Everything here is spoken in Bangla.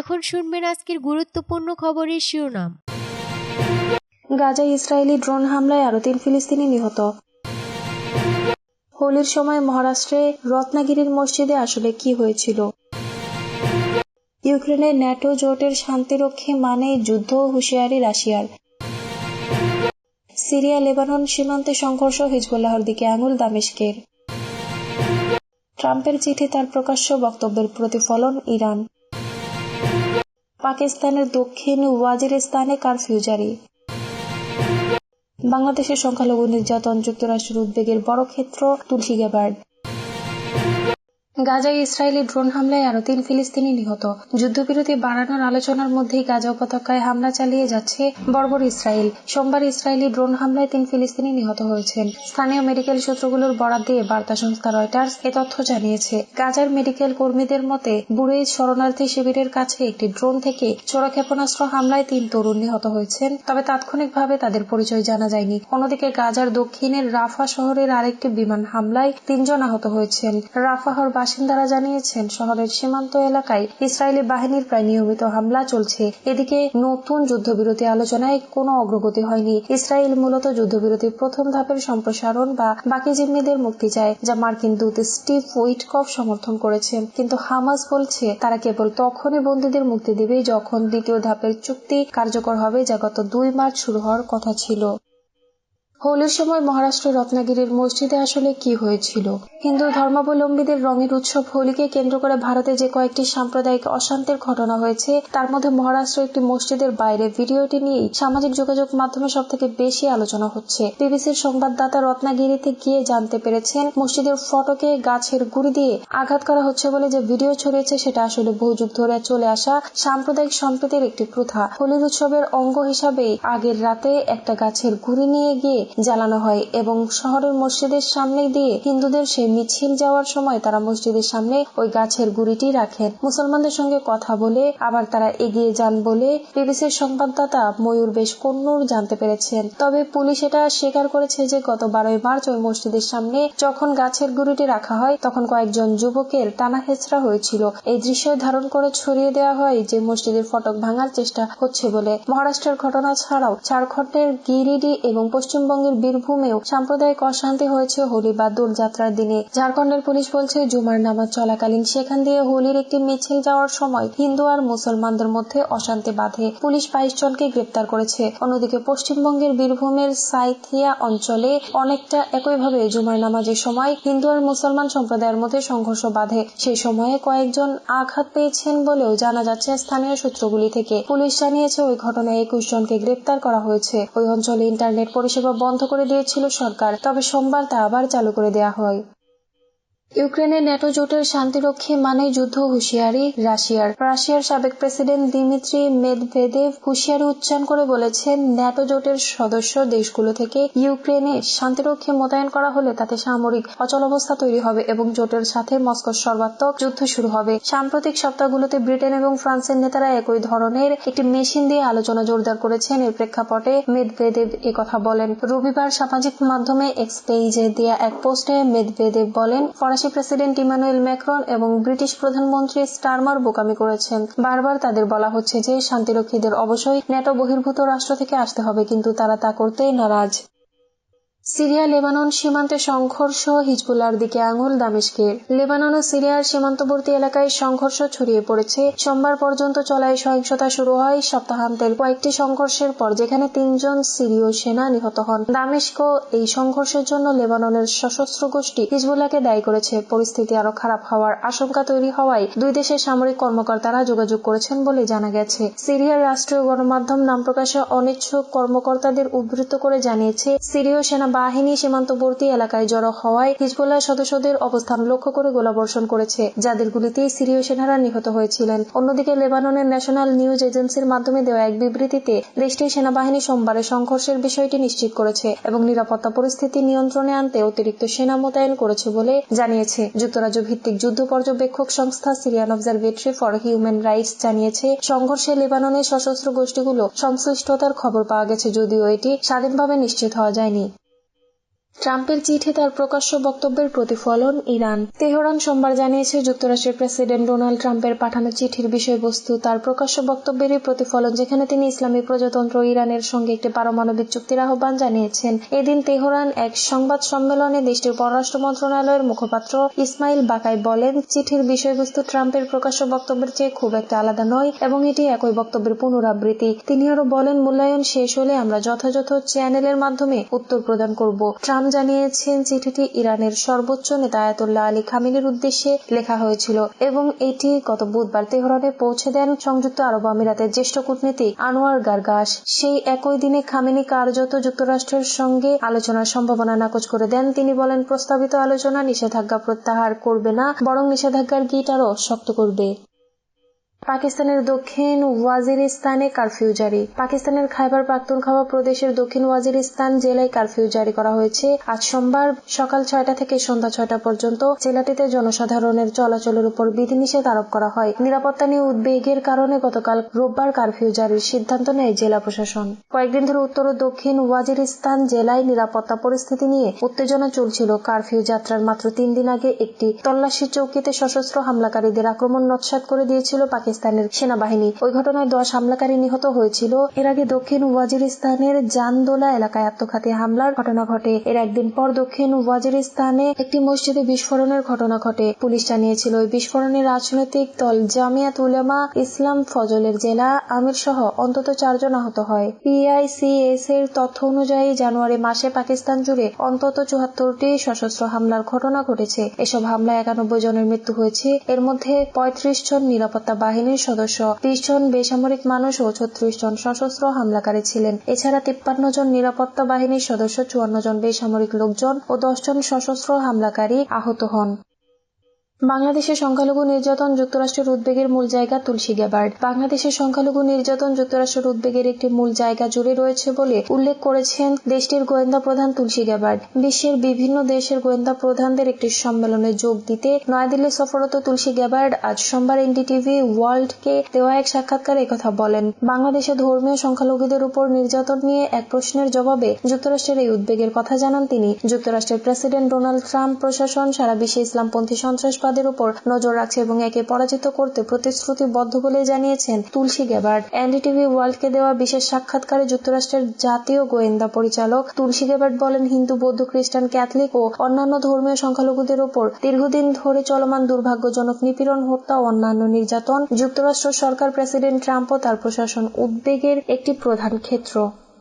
এখন শুনবেন আজকের গুরুত্বপূর্ণ খবরের শিরোনাম। গাজায় ইসরায়েলি ড্রোন হামলায় আরও তিন ফিলিস্তিনি নিহত। হোলির সময় মহারাষ্ট্রে রত্নাগিরির মসজিদে আসলে কি হয়েছিল? ইউক্রেনের ন্যাটো জোটের শান্তিরক্ষী মানে যুদ্ধ হুঁশিয়ারি রাশিয়ার। সিরিয়া, লেবানন সীমান্তে সংঘর্ষ, হিজবুল্লাহর দিকে আঙুল দামেস্কের ট্রাম্পের চিঠি তার প্রকাশ্য বক্তব্যের প্রতিফলন, ইরান। পাকিস্তানের দক্ষিণ ওয়াজিরিস্তানে কারফিউ জারি। বাংলাদেশের সংখ্যালঘু নির্যাতন যুক্তরাষ্ট্রের উদ্বেগের বড় ক্ষেত্র তুলসী গ্যাবার্ড গাজায় ইসরায়েলি ড্রোন হামলায় আরও তিন ফিলিস্তিনি নিহত। যুদ্ধবিরতি বাড়ানোর আলোচনার মধ্যেই গাজা উপত্যকায় হামলা চালিয়ে যাচ্ছে বর্বর ইসরায়েল। সোমবার ইসরায়েলি ড্রোন হামলায় তিন ফিলিস্তিনি নিহত হয়েছেন। স্থানীয় মেডিকেল সূত্রগুলোর বরাদ দিয়ে বার্তা সংস্থা রয়টার্স এ তথ্য জানিয়েছে। গাজার মেডিকেল কর্মীদের মতে বুড়েজ শরণার্থী শিবিরের কাছে একটি ড্রোন থেকে ছোড়া ক্ষেপণাস্ত্র হামলায় তিন তরুণ নিহত হয়েছেন, তবে তাৎক্ষণিকভাবে তাদের পরিচয় জানা যায়নি। অন্যদিকে গাজার দক্ষিণের রাফা শহরের আরেকটি বিমান হামলায় তিনজন আহত হয়েছেন। রাফাহর বাসিন্দারা জানিয়েছেন, শহরের সীমান্ত এলাকায় ইসরায়েলি বাহিনীর প্রায় নিয়মিত হামলা চলছে। এদিকে নতুন যুদ্ধবিরতি আলোচনায় কোনো অগ্রগতি হয়নি। ইসরায়েল মূলত যুদ্ধবিরতির প্রথম ধাপের সম্প্রসারণ বা বাকি জিম্মিদের মুক্তি চায়, যা মার্কিন দূত স্টিভ উইটকফ সমর্থন করেছেন। কিন্তু হামাস বলছে, তারা কেবল তখনই বন্দীদের মুক্তি দেবে যখন দ্বিতীয় ধাপের চুক্তি কার্যকর হবে, যা গত দুই মার্চ শুরু হওয়ার কথা ছিল। হোলির সময় মহারাষ্ট্র রত্নাগিরির মসজিদে আসলে কি হয়েছিল? হিন্দু ধর্মাবলম্বীদের রঙের উৎসব হোলিকে কেন্দ্র করে ভারতে যে কয়েকটি সাম্প্রদায়িক অশান্তির ঘটনা হয়েছে, তার মধ্যে মহারাষ্ট্রের একটি মসজিদের বাইরে ভিডিওটি নিয়েই সামাজিক যোগাযোগ মাধ্যমে সব থেকে বেশি আলোচনা হচ্ছে। বিবিসির সংবাদদাতা রত্নাগিরিতে গিয়ে জানতে পেরেছেন, মসজিদের ফটকে গাছের গুড়ি দিয়ে আঘাত করা হচ্ছে বলে যে ভিডিও ছড়িয়েছে সেটা আসলে বহু যুগ ধরে চলে আসা সাম্প্রদায়িক সম্প্রীতির একটি প্রথা। হোলির উৎসবের অঙ্গ হিসাবে আগের রাতে একটা গাছের গুড়ি নিয়ে গিয়ে জ্বালানো হয় এবং শহরের মসজিদের সামনে দিয়ে হিন্দুদের সেই মিছিল যাওয়ার সময় তারা মসজিদের সামনে ওই গাছের গুড়িটি রাখেন। মুসলমানদের সঙ্গে কথা বলে আবার তারা এগিয়ে যান বলে বিবিসির সংবাদদাতা ময়ূর বেশ কন্নুর জানতে পেরেছেন। তবে পুলিশ এটা স্বীকার করেছে যে গত বারোই মার্চ ওই মসজিদের সামনে যখন গাছের গুড়িটি রাখা হয়, তখন কয়েকজন যুবকের টানা হেঁচড়া হয়েছিল। এই দৃশ্য ধারণ করে ছড়িয়ে দেওয়া হয় যে মসজিদের ফটক ভাঙার চেষ্টা হচ্ছে বলে। মহারাষ্ট্রের ঘটনা ছাড়াও ঝাড়খণ্ডের গিরিডি এবং পশ্চিমবঙ্গের বীরভূমেও সাম্প্রদায়িক অশান্তি হয়েছে হোলি বা দোলযাত্রার দিনে। ঝাড়খণ্ডের পুলিশ বলছে, জুমার নামাজ চলাকালীন সেখান দিয়ে হোলির একটি মিছিল যাওয়ার সময় হিন্দু আর মুসলমানদের মধ্যে অশান্তি বাধে। পুলিশ বাইশ জনকে গ্রেপ্তার করেছে। অন্যদিকে পশ্চিমবঙ্গের বীরভূমের সাইথিয়া অঞ্চলে অনেকটা একইভাবে জুমার নামাজের সময় হিন্দু আর মুসলমান সম্প্রদায়ের মধ্যে সংঘর্ষ বাধে। সেই সময়ে কয়েকজন আঘাত পেয়েছেন বলেও জানা যাচ্ছে স্থানীয় সূত্রগুলি থেকে। পুলিশ জানিয়েছে, ওই ঘটনায় একুশ জনকে গ্রেপ্তার করা হয়েছে। ওই অঞ্চলে ইন্টারনেট পরিষেবা বন্ধ করে দিয়েছিল সরকার তবে সোমবার তা আবার চালু করে দেওয়া হয়। ইউক্রেনের ন্যাটো জোটের শান্তিরক্ষী মানে যুদ্ধ হুঁশিয়ারি রাশিয়ার। রাশিয়ার সাবেক প্রেসিডেন্ট দিমিত্রি মেদভেদেভ হুঁশিয়ারি উচ্চারণ করে বলেছেন ন্যাটো জোটের সদস্য দেশগুলো থেকে ইউক্রেনে শান্তিরক্ষী মোতায়েন করা হলে তাতে সামরিক অচলাবস্থা তৈরি হবে এবং জোটের সাথে মস্কোর সর্বাত্মক যুদ্ধ শুরু হবে। সাম্প্রতিক সপ্তাহগুলোতে ব্রিটেন এবং ফ্রান্সের নেতারা একই ধরনের একটি মেশিন দিয়ে আলোচনা জোরদার করেছেন। এর প্রেক্ষাপটে মেদভেদেভ কথা বলেন। রবিবার সামাজিক মাধ্যমে এক্স পেজে দেয়া এক পোস্টে মেদভেদেভ বলেন, ফরাসি প্রেসিডেন্ট ইমানুয়েল ম্যাক্রন এবং ব্রিটিশ প্রধানমন্ত্রী স্টারমার বোকামি করেছেন। বারবার তাদের বলা হচ্ছে যে শান্তিরক্ষীদের অবশ্যই ন্যাটো বহির্ভূত রাষ্ট্র থেকে আসতে হবে, কিন্তু তারা তা করতেই নারাজ। সিরিয়া লেবানন সীমান্তে সংঘর্ষ হিজবুল্লার দিকে আঙুল দামেস্কের লেবানন ও সিরিয়ার সীমান্তবর্তী এলাকায় সংঘর্ষ ছড়িয়ে পড়েছে। সোমবার পর্যন্ত চলায় সহিংসতা শুরু হয় সপ্তাহান্তের কয়েকটি সংঘর্ষের পর, যেখানে তিনজন সিরীয় সেনা নিহত হন। দামেস্ক এই সংঘর্ষের জন্য লেবাননের সশস্ত্র গোষ্ঠী হিজবুল্লাহকে দায়ী করেছে। পরিস্থিতি আরও খারাপ হওয়ার আশঙ্কা তৈরি হওয়ায় দুই দেশের সামরিক কর্মকর্তারা যোগাযোগ করেছেন বলে জানা গেছে। সিরিয়ার রাষ্ট্রীয় গণমাধ্যম নাম প্রকাশে অনিচ্ছুক কর্মকর্তাদের উদ্ধৃত করে জানিয়েছে, সিরীয় সেনা বাহিনী সীমান্তবর্তী এলাকায় জড়ো হওয়ায় হিজবুল্লাহ সদস্যদের অবস্থান লক্ষ্য করে গোলাবর্ষণ করেছে যাদের গুলিতে সিরীয় সেনারা নিহত হয়েছিলেন। অন্যদিকে লেবাননের ন্যাশনাল নিউজ এজেন্সির মাধ্যমে দেওয়া এক বিবৃতিতে দেশটির সেনাবাহিনী সোমবারে সংঘর্ষের বিষয়টি নিশ্চিত করেছে এবং নিরাপত্তা পরিস্থিতি নিয়ন্ত্রণে আনতে অতিরিক্ত সেনা মোতায়েন করেছে বলে জানিয়েছে। যুক্তরাজ্য ভিত্তিক যুদ্ধ পর্যবেক্ষক সংস্থা Syrian Observatory for Human Rights জানিয়েছে, সংঘর্ষে লেবাননের সশস্ত্র গোষ্ঠীগুলো সংশ্লিষ্টতার খবর পাওয়া গেছে, যদিও এটি স্বাধীনভাবে নিশ্চিত হওয়া যায়নি। ট্রাম্পের চিঠি তার প্রকাশ্য বক্তব্যের প্রতিফলন ইরান। তেহরান সোমবার জানিয়েছে, যুক্তরাষ্ট্রের প্রেসিডেন্ট ডোনাল্ড ট্রাম্পের পাঠানো চিঠির বিষয়বস্তু তার প্রকাশ্য বক্তব্যেরই প্রতিফলন, যেখানে তিনি ইসলামী প্রজাতন্ত্র ইরানের সঙ্গে একটি পারমাণবিক চুক্তির আহ্বান জানিয়েছেন। এদিন তেহরান এক সংবাদ সম্মেলনে দেশটির পররাষ্ট্র মন্ত্রণালয়ের মুখপাত্র ইসমাইল বাকাই বলেন, চিঠির বিষয়বস্তু ট্রাম্পের প্রকাশ্য বক্তব্যের চেয়ে খুব একটা আলাদা নয় এবং এটি একই বক্তব্যের পুনরাবৃত্তি। তিনি আরও বলেন, মূল্যায়ন শেষ হলে আমরা যথাযথ চ্যানেলের মাধ্যমে উত্তর প্রদান করব। ট্রাম্প জানিয়েছেন চিঠিটি ইরানের সর্বোচ্চ নেতা আয়াতুল্লাহ আলী খামিনের উদ্দেশ্যে লেখা হয়েছিল এবং এটি গত বুধবার তেহরানে পৌঁছে দেন সংযুক্ত আরব আমিরাতের জ্যেষ্ঠ কূটনীতিক আনোয়ার গার্গাস সেই একই দিনে খামেনি কার্যত যুক্তরাষ্ট্রের সঙ্গে আলোচনার সম্ভাবনা নাকচ করে দেন। তিনি বলেন, প্রস্তাবিত আলোচনা নিষেধাজ্ঞা প্রত্যাহার করবে না, বরং নিষেধাজ্ঞার গিট আরও শক্ত করবে। পাকিস্তানের দক্ষিণ ওয়াজিরিস্তানে কারফিউ জারি। পাকিস্তানের খাইবার পাখতুনখাওয়া প্রদেশের দক্ষিণ ওয়াজিরিস্তান জেলায় কারফিউ জারি করা হয়েছে। আজ সোমবার সকাল ছয়টা থেকে সন্ধ্যা ছয়টা পর্যন্ত জেলাটিতে জনসাধারণের চলাচলের উপর বিধিনিষেধ আরোপ করা হয়। নিরাপত্তা নিয়ে উদ্বেগের কারণে গতকাল রোববার কারফিউ জারির সিদ্ধান্ত নেয় জেলা প্রশাসন। কয়েকদিন ধরে উত্তর ও দক্ষিণ ওয়াজিরিস্তান জেলায় নিরাপত্তা পরিস্থিতি নিয়ে উত্তেজনা চলছিল। কারফিউ যাত্রার মাত্র তিন দিন আগে একটি তল্লাশি চৌকিতে সশস্ত্র হামলাকারীদের আক্রমণ নৎসাত করে দিয়েছিল পাকিস্তান। পাকিস্তানের সেনাবাহিনী। ওই ঘটনায় দশ হামলাকারী নিহত হয়েছিল। এর আগে দক্ষিণ ওয়াজিরিস্তানের জানদোলা এলাকায় আত্মঘাতী হামলার ঘটনা ঘটে। এর একদিন পর দক্ষিণ ওয়াজিরিস্তানে একটি মসজিদে বিস্ফোরণের ঘটনা ঘটে। পুলিশ জানিয়েছিল, ওই বিস্ফোরণে রাজনৈতিক দল জামিয়াত উলেমা, ইসলাম ফজলের জেলা, আমির সহ অন্তত চারজন আহত হয়। পিআইসিএস এর তথ্য অনুযায়ী জানুয়ারি মাসে পাকিস্তান জুড়ে অন্তত চুয়াত্তরটি সশস্ত্র হামলার ঘটনা ঘটেছে। এসব হামলায় একানব্বই জনের মৃত্যু হয়েছে। এর মধ্যে পঁয়ত্রিশ জন নিরাপত্তা বাহিনী বাহিনীর সদস্য। ত্রিশ জন বেসামরিক মানুষ ও ছত্রিশ জন সশস্ত্র হামলাকারী ছিলেন। এছাড়া তিপ্পান্ন জন নিরাপত্তা বাহিনীর সদস্য, চুয়ান্ন জন বেসামরিক লোকজন ও দশ জন সশস্ত্র হামলাকারী আহত হন। বাংলাদেশের সংখ্যালঘু নির্যাতন যুক্তরাষ্ট্রের উদ্বেগের মূল জায়গা তুলসী গ্যাবার্ড বাংলাদেশের সংখ্যালঘু নির্যাতন যুক্তরাষ্ট্রের উদ্বেগের একটি মূল জায়গা জুড়ে রয়েছে বলে উল্লেখ করেছেন দেশটির গোয়েন্দা প্রধান তুলসী গ্যাবার্ড বিশ্বের বিভিন্ন দেশের গোয়েন্দা প্রধানদের একটি সম্মেলনে যোগ দিতে নয়াদিল্লি সফরত তুলসী গ্যাবার্ড আজ সোমবার এনডিটিভি ওয়ার্ল্ডকে দেওয়া এক সাক্ষাৎকারে একথা বলেন। বাংলাদেশে ধর্মীয় সংখ্যালঘুদের উপর নির্যাতন নিয়ে এক প্রশ্নের জবাবে যুক্তরাষ্ট্রের এই উদ্বেগের কথা জানান তিনি। যুক্তরাষ্ট্রের প্রেসিডেন্ট ডোনাল্ড ট্রাম্প প্রশাসন সারা বিশ্বে ইসলামপন্থী সন্ত্রাস সন্ত্রাসবাদের উপর নজর রাখছে এবং একে পরাজিত করতে প্রতিশ্রুতিবদ্ধ বলে জানিয়েছেন তুলসী গ্যাবার্ড এনডিটিভি ওয়ার্ল্ডকে দেওয়া বিশেষ সাক্ষাৎকারে যুক্তরাষ্ট্রের জাতীয় গোয়েন্দা পরিচালক তুলসী গ্যাবার্ড বলেন, হিন্দু, বৌদ্ধ, খ্রিস্টান, ক্যাথলিক ও অন্যান্য ধর্মীয় সংখ্যালঘুদের উপর দীর্ঘদিন ধরে চলমান দুর্ভাগ্যজনক নিপীড়ন, হত্যা অন্যান্য নির্যাতন যুক্তরাষ্ট্র সরকার প্রেসিডেন্ট ট্রাম্প ও তার প্রশাসন উদ্বেগের একটি প্রধান ক্ষেত্র।